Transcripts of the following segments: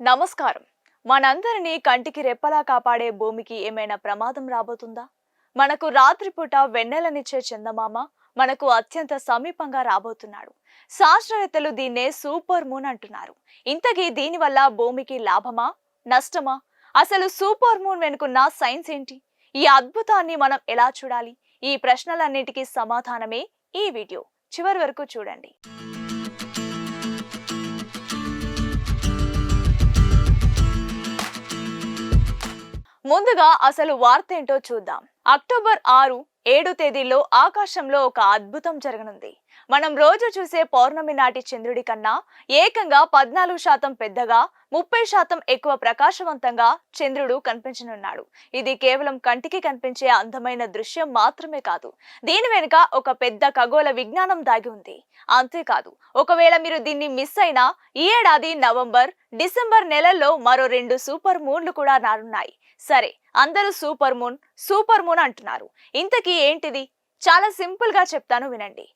నమస్కారం. మనందరినీ కంటికి రెప్పలా కాపాడే భూమికి ఏమైనా ప్రమాదం రాబోతుందా? మనకు రాత్రిపూట వెన్నెలనిచ్చే చందమామ మనకు అత్యంత సమీపంగా రాబోతున్నాడు. శాస్త్రవేత్తలు దీన్నే సూపర్ మూన్ అంటున్నారు. ఇంతకీ దీనివల్ల భూమికి లాభమా? నష్టమా? అసలు సూపర్ మూన్ వెనుకున్న సైన్స్ ఏంటి? ఈ అద్భుతాన్ని మనం ఎలా చూడాలి? ఈ ప్రశ్నలన్నిటికీ సమాధానమే ఈ వీడియో. చివరి వరకు చూడండి. ముందుగా అసలు వార్త ఏంటో చూద్దాం. అక్టోబర్ ఆరు ఏడు తేదీల్లో ఆకాశంలో ఒక అద్భుతం జరగనుంది. మనం రోజు చూసే పౌర్ణమి నాటి చంద్రుడి కన్నా ఏకంగా పద్నాలుగు శాతం పెద్దగా ముప్పై శాతం ఎక్కువ ప్రకాశవంతంగా చంద్రుడు కనిపించనున్నాడు. ఇది కేవలం కంటికి కనిపించే అందమైన దృశ్యం మాత్రమే కాదు. దీని వెనుక ఒక పెద్ద ఖగోళ విజ్ఞానం దాగి ఉంది. అంతేకాదు ఒకవేళ మీరు దీన్ని మిస్ అయినా ఈ ఏడాది నవంబర్ డిసెంబర్ నెలల్లో మరో రెండు సూపర్ మూన్లు కూడా రానున్నాయి. సరే అందరూ సూపర్ మూన్ సూపర్ మూన్ అంటున్నారు. ఇంతకీ ఏంటిది? చాలా సింపుల్గా చెప్తాను వినండి.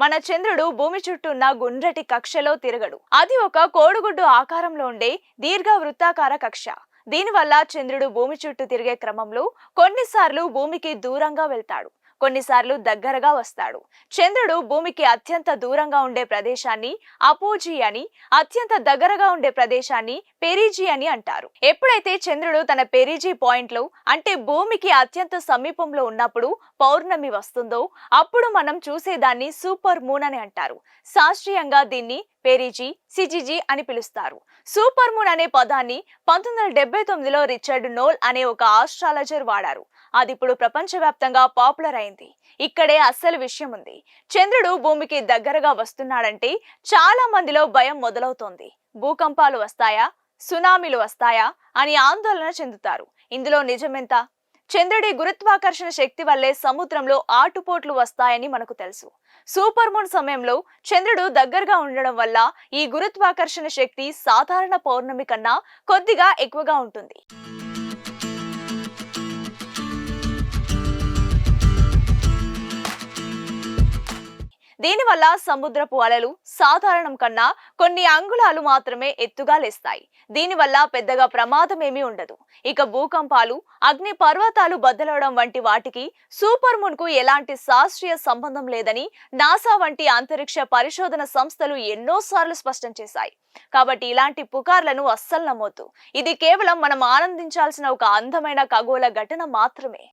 మన చంద్రుడు భూమి చుట్టూ ఉన్న గుండ్రటి కక్షలో తిరగడు. అది ఒక కోడిగుడ్డు ఆకారంలో ఉండే దీర్ఘ వృత్తాకార కక్ష. దీనివల్ల చంద్రుడు భూమి చుట్టూ తిరిగే క్రమంలో కొన్నిసార్లు భూమికి దూరంగా వెళ్తాడు. కొన్నిసార్లు దగ్గరగా వస్తాడు. చంద్రుడు భూమికి అత్యంత దూరంగా ఉండే ప్రదేశాన్ని అపోజీ అని అత్యంత దగ్గరగా ఉండే ప్రదేశాన్ని పెరిజీ అని అంటారు. ఎప్పుడైతే చంద్రుడు తన పెరిజీ పాయింట్లో అంటే భూమికి అత్యంత సమీపంలో ఉన్నప్పుడు పౌర్ణమి వస్తుందో అప్పుడు మనం చూసేదాన్ని సూపర్ మూన్ అని అంటారు. శాస్త్రీయంగా దీన్ని పెరిజీ సిజిజీ అని పిలుస్తారు. సూపర్ మూన్ అనే పదాన్ని పంతొమ్మిది వందల డెబ్బై తొమ్మిదిలో రిచర్డ్ నోల్ అనే ఒక ఆస్ట్రాలజర్ వాడారు. అది ఇప్పుడు ప్రపంచవ్యాప్తంగా పాపులర్ అయింది. ఇక్కడే అస్సలు విషయం ఉంది. చంద్రుడు భూమికి దగ్గరగా వస్తున్నాడంటే చాలా మందిలో భయం మొదలవుతోంది. భూకంపాలు వస్తాయా? సునామీలు వస్తాయా? అని ఆందోళన చెందుతారు. ఇందులో నిజమెంత? చంద్రుడి గురుత్వాకర్షణ శక్తి వల్లే సముద్రంలో ఆటుపోట్లు వస్తాయని మనకు తెలుసు. సూపర్ మూన్ సమయంలో చంద్రుడు దగ్గరగా ఉండడం వల్ల ఈ గురుత్వాకర్షణ శక్తి సాధారణ పౌర్ణమి కన్నా కొద్దిగా ఎక్కువగా ఉంటుంది. దీనివల్ల సముద్రపు అలలు సాధారణం కన్నా కొన్ని అంగుళాలు మాత్రమే ఎత్తుగా లేస్తాయి. దీనివల్ల పెద్దగా ప్రమాదం ఏమీ ఉండదు. ఇక భూకంపాలు అగ్ని పర్వతాలు బద్దలవడం వంటి వాటికి సూపర్ మూన్కు ఎలాంటి శాస్త్రీయ సంబంధం లేదని నాసా వంటి అంతరిక్ష పరిశోధన సంస్థలు ఎన్నోసార్లు స్పష్టం చేశాయి. కాబట్టి ఇలాంటి పుకార్లను అస్సలు నమ్మొద్దు. ఇది కేవలం మనం ఆనందించాల్సిన ఒక అందమైన ఖగోళ ఘటన మాత్రమే.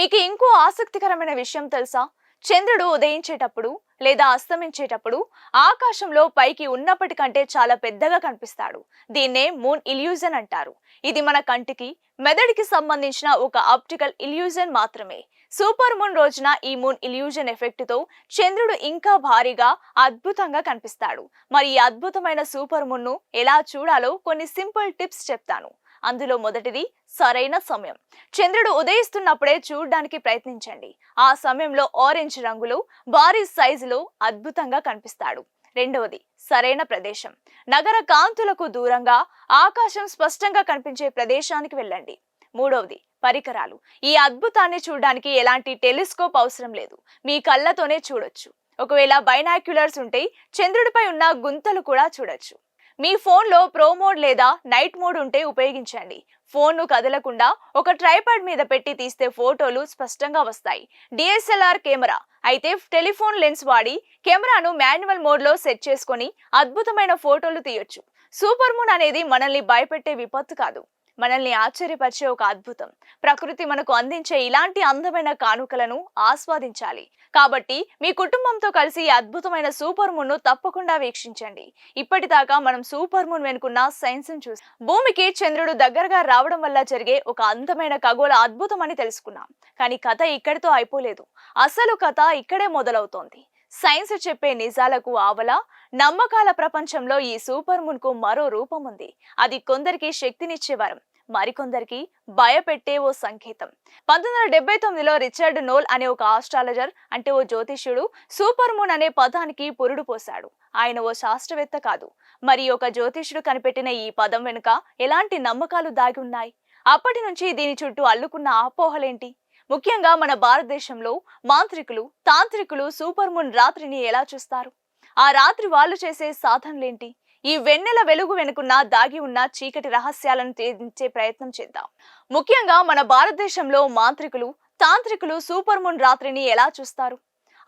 మీకు ఇంకో ఆసక్తికరమైన విషయం తెలుసా? చంద్రుడు ఉదయించేటప్పుడు లేదా అస్తమించేటప్పుడు ఆకాశంలో పైకి ఉన్నప్పటికంటే చాలా పెద్దగా కనిపిస్తాడు. దీన్నే మూన్ ఇల్యూజన్ అంటారు. ఇది మన కంటికి మెదడుకి సంబంధించిన ఒక ఆప్టికల్ ఇల్యూజన్ మాత్రమే. సూపర్ మూన్ రోజున ఈ మూన్ ఇల్యూజన్ ఎఫెక్ట్తో చంద్రుడు ఇంకా భారీగా అద్భుతంగా కనిపిస్తాడు. మరి ఈ అద్భుతమైన సూపర్ మూన్ను ఎలా చూడాలో కొన్ని సింపుల్ టిప్స్ చెప్తాను. అందులో మొదటిది సరైన సమయం. చంద్రుడు ఉదయిస్తున్నప్పుడే చూడడానికి ప్రయత్నించండి. ఆ సమయంలో ఆరెంజ్ రంగులో భారీ సైజులో అద్భుతంగా కనిపిస్తాడు. రెండవది సరైన ప్రదేశం. నగర కాంతులకు దూరంగా ఆకాశం స్పష్టంగా కనిపించే ప్రదేశానికి వెళ్ళండి. మూడవది పరికరాలు. ఈ అద్భుతాన్ని చూడడానికి ఎలాంటి టెలిస్కోప్ అవసరం లేదు. మీ కళ్ళతోనే చూడొచ్చు. ఒకవేళ బైనాక్యులర్స్ ఉంటే చంద్రుడిపై ఉన్న గుంతలు కూడా చూడొచ్చు. మీ ఫోన్లో ప్రో మోడ్ లేదా నైట్ మోడ్ ఉంటే ఉపయోగించండి. ఫోన్ను కదలకుండా ఒక ట్రైపాడ్ మీద పెట్టి తీస్తే ఫోటోలు స్పష్టంగా వస్తాయి. DSLR camera. అయితే టెలిఫోన్ లెన్స్ వాడి కెమెరాను మాన్యువల్ మోడ్లో సెట్ చేసుకొని అద్భుతమైన ఫోటోలు తీయొచ్చు. సూపర్ మూన్ అనేది మనల్ని భయపెట్టే విపత్తు కాదు. మనల్ని ఆశ్చర్యపరిచే ఒక అద్భుతం. ప్రకృతి మనకు అందించే ఇలాంటి అందమైన కానుకలను ఆస్వాదించాలి. కాబట్టి మీ కుటుంబంతో కలిసి ఈ అద్భుతమైన సూపర్ మూన్ను తప్పకుండా వీక్షించండి. ఇప్పటిదాకా మనం సూపర్ మూన్ వెనుకున్న సైన్స్ చూసి. భూమికి చంద్రుడు దగ్గరగా రావడం వల్ల జరిగే ఒక అందమైన ఖగోళ అద్భుతం అని తెలుసుకున్నాం. కానీ కథ ఇక్కడితో అయిపోలేదు. అసలు కథ ఇక్కడే మొదలవుతోంది. సైన్స్ చెప్పే నిజాలకు ఆవల నమ్మకాల ప్రపంచంలో ఈ సూపర్ మూన్కు మరో రూపం ఉంది. అది కొందరికి శక్తినిచ్చే వరం. మరికొందరికి భయపెట్టే ఓ సంకేతం. పంతొమ్మిది వందల డెబ్బై తొమ్మిదిలో రిచర్డ్ నోల్ అనే ఒక ఆస్ట్రాలజర్ అంటే ఓ జ్యోతిష్యుడు సూపర్ మూన్ అనే పదానికి పురుడు పోశాడు. ఆయన ఓ శాస్త్రవేత్త కాదు. మరి ఒక జ్యోతిష్యుడు కనిపెట్టిన ఈ పదం వెనుక ఎలాంటి నమ్మకాలు దాగి ఉన్నాయి? అప్పటి నుంచి దీని చుట్టూ అల్లుకున్న అపోహలేంటి? ముఖ్యంగా మన భారతదేశంలో మాంత్రికులు తాంత్రికులు సూపర్ మూన్ రాత్రిని ఎలా చూస్తారు? ఆ రాత్రి వాళ్ళు చేసే సాధనలేంటి? ఈ వెన్నెల వెలుగు వెనుకున్న దాగి ఉన్న చీకటి రహస్యాలను తేదించే ప్రయత్నం చేద్దాం. ముఖ్యంగా మన భారతదేశంలో మాంత్రికులు తాంత్రికులు సూపర్ మూన్ రాత్రిని ఎలా చూస్తారు?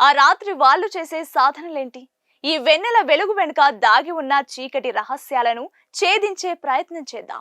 ఆ రాత్రి వాళ్ళు చేసే సాధనలేంటి? ఈ వెన్నెల వెలుగు వెనుక దాగి ఉన్న చీకటి రహస్యాలను ఛేదించే ప్రయత్నం చేద్దాం.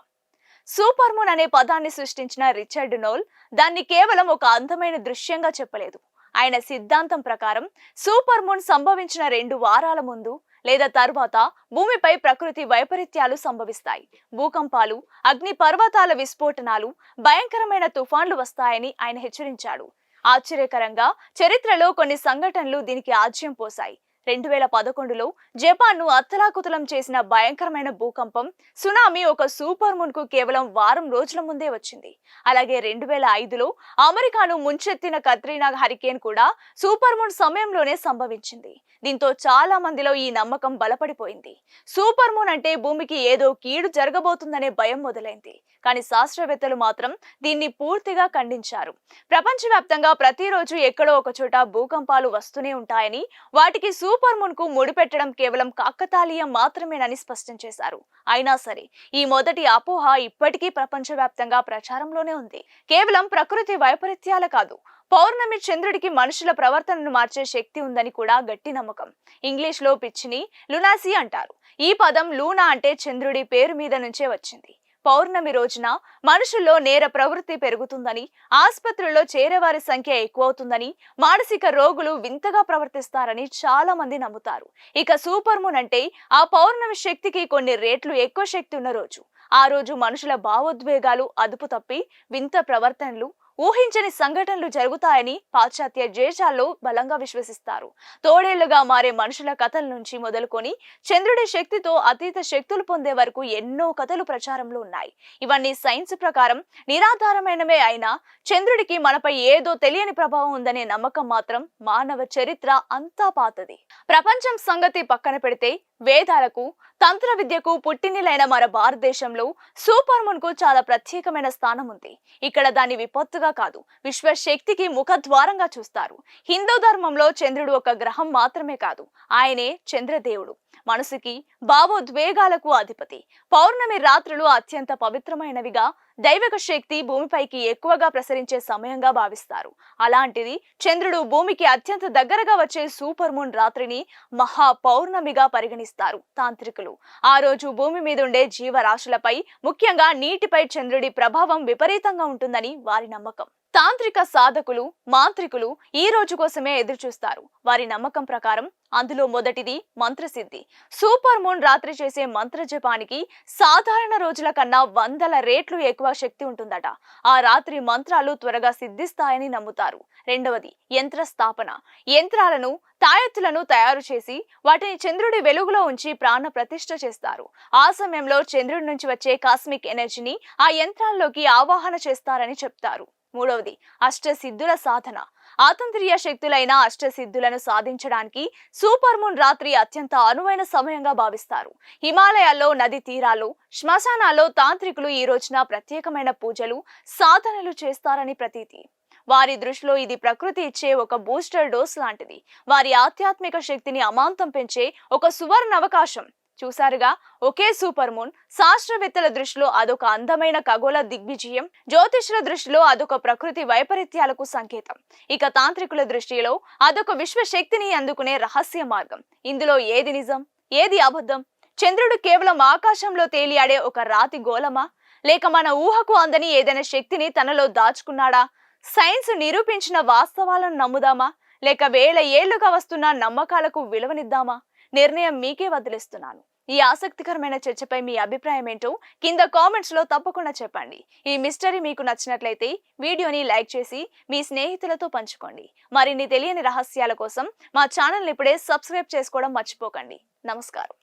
సూపర్ మూన్ అనే పదాన్ని సృష్టించిన రిచర్డ్ నోల్ దాన్ని కేవలం ఒక అందమైన దృశ్యంగా చెప్పలేదు. ఆయన సిద్ధాంతం ప్రకారం సూపర్ మూన్ సంభవించిన రెండు వారాల ముందు లేదా తరువాత భూమిపై ప్రకృతి వైపరీత్యాలు సంభవిస్తాయి. భూకంపాలు అగ్ని పర్వతాల విస్ఫోటనాలు భయంకరమైన తుఫాన్లు వస్తాయని ఆయన హెచ్చరించాడు. ఆశ్చర్యకరంగా చరిత్రలో కొన్ని సంఘటనలు దీనికి ఆజ్యం పోశాయి. రెండు వేల పదకొండులో జపాన్ను అత్తలాకుతలం చేసిన భయంకరమైన భూకంపం సునామీ ఒక సూపర్ మూన్కు కేవలం వారం రోజుల ముందే వచ్చింది. అలాగే రెండు వేల ఐదులో అమెరికాను ముంచెత్తిన కత్రీనా హరికేన్ కూడా సూపర్ మూన్ సమయంలోనే సంభవించింది. దీంతో చాలా మందిలో ఈ నమ్మకం బలపడిపోయింది. సూపర్ మూన్ అంటే భూమికి ఏదో కీడు జరగబోతుందనే భయం మొదలైంది. కానీ శాస్త్రవేత్తలు మాత్రం దీన్ని పూర్తిగా ఖండించారు. ప్రపంచవ్యాప్తంగా ప్రతిరోజు ఎక్కడో ఒక చోట భూకంపాలు వస్తూనే ఉంటాయని వాటికి సూపర్ మూన్కు ముడిపెట్టడం కేవలం కాకతాళీయం మాత్రమేనని స్పష్టం చేశారు. అయినా సరే ఈ మొదటి అపోహ ఇప్పటికీ ప్రపంచవ్యాప్తంగా ప్రచారంలోనే ఉంది. కేవలం ప్రకృతి వైపరీత్యాల కాదు పౌర్ణమి చంద్రుడికి మనుషుల ప్రవర్తనను మార్చే శక్తి ఉందని కూడా గట్టి నమ్మకం. ఇంగ్లీష్లో పిచ్చిని లునాసీ అంటారు. ఈ పదం లూనా అంటే చంద్రుడి పేరు మీద నుంచే వచ్చింది. పౌర్ణమి రోజున మనుషుల్లో నేర ప్రవృత్తి పెరుగుతుందని ఆసుపత్రుల్లో చేరేవారి సంఖ్య ఎక్కువవుతుందని మానసిక రోగులు వింతగా ప్రవర్తిస్తారని చాలా మంది నమ్ముతారు. ఇక సూపర్ మూన్ అంటే ఆ పౌర్ణమి శక్తికి కొన్ని రేట్లు ఎక్కువ శక్తి ఉన్న రోజు. ఆ రోజు మనుషుల భావోద్వేగాలు అదుపు తప్పి వింత ప్రవర్తనలు ఊహించని సంఘటనలు జరుగుతాయని పాశ్చాత్య దేశాల్లో బలంగా విశ్వసిస్తారు. తోడేళ్ళుగా మారే మనుషుల కథల నుంచి మొదలుకొని చంద్రుడి శక్తితో అతీత శక్తులు పొందే వరకు ఎన్నో కథలు ప్రచారంలో ఉన్నాయి. ఇవన్నీ సైన్స్ ప్రకారం నిరాధారమైనవే అయినా చంద్రుడికి మనపై ఏదో తెలియని ప్రభావం ఉందనే నమ్మకం మాత్రం మానవ చరిత్ర అంతా పాతది. ప్రపంచం సంగతి పక్కన పెడితే వేదాలకు తంత్ర విద్యకు పుట్టినిలైన మన భారతదేశంలో సూపర్ మున్కు చాలా ప్రత్యేకమైన స్థానం ఉంది. ఇక్కడ దాని విపత్తు విపత్తుగా కాదు విశ్వశక్తికి ముఖద్వారంగా చూస్తారు. హిందూ ధర్మంలో చంద్రుడు ఒక గ్రహం మాత్రమే కాదు ఆయనే చంద్రదేవుడు. మనసుకి భావోద్వేగాలకు అధిపతి. పౌర్ణమి రాత్రులు అత్యంత పవిత్రమైనవిగా దైవిక శక్తి భూమిపైకి ఎక్కువగా ప్రసరించే సమయంగా భావిస్తారు. అలాంటిది చంద్రుడు భూమికి అత్యంత దగ్గరగా వచ్చే సూపర్ మూన్ రాత్రిని మహా పౌర్ణమిగా పరిగణిస్తారు తాంత్రికులు. ఆ రోజు భూమి మీద ఉండే జీవరాశులపై ముఖ్యంగా నీటిపై చంద్రుడి ప్రభావం విపరీతంగా ఉంటుందని వారి నమ్మకం. తాంత్రిక సాధకులు మాంత్రికులు ఈ రోజు కోసమే ఎదురు చూస్తారు వారి నమ్మకం ప్రకారం అందులో మొదటిది మంత్రసిద్ధి. సూపర్ మూన్ రాత్రి చేసే మంత్ర జపానికి సాధారణ రోజుల కన్నా వందల రేట్లు ఎక్కువ శక్తి ఉంటుందట. ఆ రాత్రి మంత్రాలు త్వరగా సిద్ధిస్తాయని నమ్ముతారు. రెండవది యంత్ర స్థాపన యంత్రాలను తాయెత్తులను తయారు చేసి వాటిని చంద్రుడి వెలుగులో ఉంచి ప్రాణ ప్రతిష్ఠ చేస్తారు. ఆ సమయంలో చంద్రుడి నుంచి వచ్చే కాస్మిక్ ఎనర్జీని ఆ యంత్రాల్లోకి ఆవాహన చేస్తారని చెప్తారు. మూడవది అష్టసిద్ధుల సాధన. ఆతంత్రియ శక్తులైన అష్టసిద్ధులను సాధించడానికి సూపర్ మూన్ రాత్రి అత్యంత అనువైన సమయంగా భావిస్తారు. హిమాలయాల్లో నది తీరాలు శ్మశానాల్లో తాంత్రికులు ఈ రోజున ప్రత్యేకమైన పూజలు సాధనలు చేస్తారని ప్రతీతి. వారి దృష్టిలో ఇది ప్రకృతి ఇచ్చే ఒక బూస్టర్ డోస్ లాంటిది. వారి ఆధ్యాత్మిక శక్తిని అమాంతం పెంచే ఒక సువర్ణ అవకాశం చూసారుగా ఒకే సూపర్ మూన్. శాస్త్రవేత్తల దృష్టిలో అదొక అందమైన ఖగోళ దిగ్విజయం. జ్యోతిష్యుల దృష్టిలో అదొక ప్రకృతి వైపరీత్యాలకు సంకేతం. ఇక తాంత్రికుల దృష్టిలో అదొక విశ్వశక్తిని అందుకునే రహస్య మార్గం. ఇందులో ఏది నిజం? ఏది అబద్ధం? చంద్రుడు కేవలం ఆకాశంలో తేలియాడే ఒక రాతి గోళమా? లేక మన ఊహకు అందని ఏదైనా శక్తిని తనలో దాచుకున్నాడా? సైన్స్ నిరూపించిన వాస్తవాలను నమ్ముదామా? లేక వేల ఏళ్ళుగా వస్తున్న నమ్మకాలకు విలువనిద్దామా? నిర్ణయం మీకే వదిలిస్తున్నాను. ఈ ఆసక్తికరమైన చర్చపై మీ అభిప్రాయం ఏంటో కింద కామెంట్స్లో తప్పకుండా చెప్పండి. ఈ మిస్టరీ మీకు నచ్చినట్లయితే వీడియోని లైక్ చేసి మీ స్నేహితులతో పంచుకోండి. మరిన్ని తెలియని రహస్యాల కోసం మా ఛానల్ ఇప్పుడే సబ్స్క్రైబ్ చేసుకోవడం మర్చిపోకండి. నమస్కారం.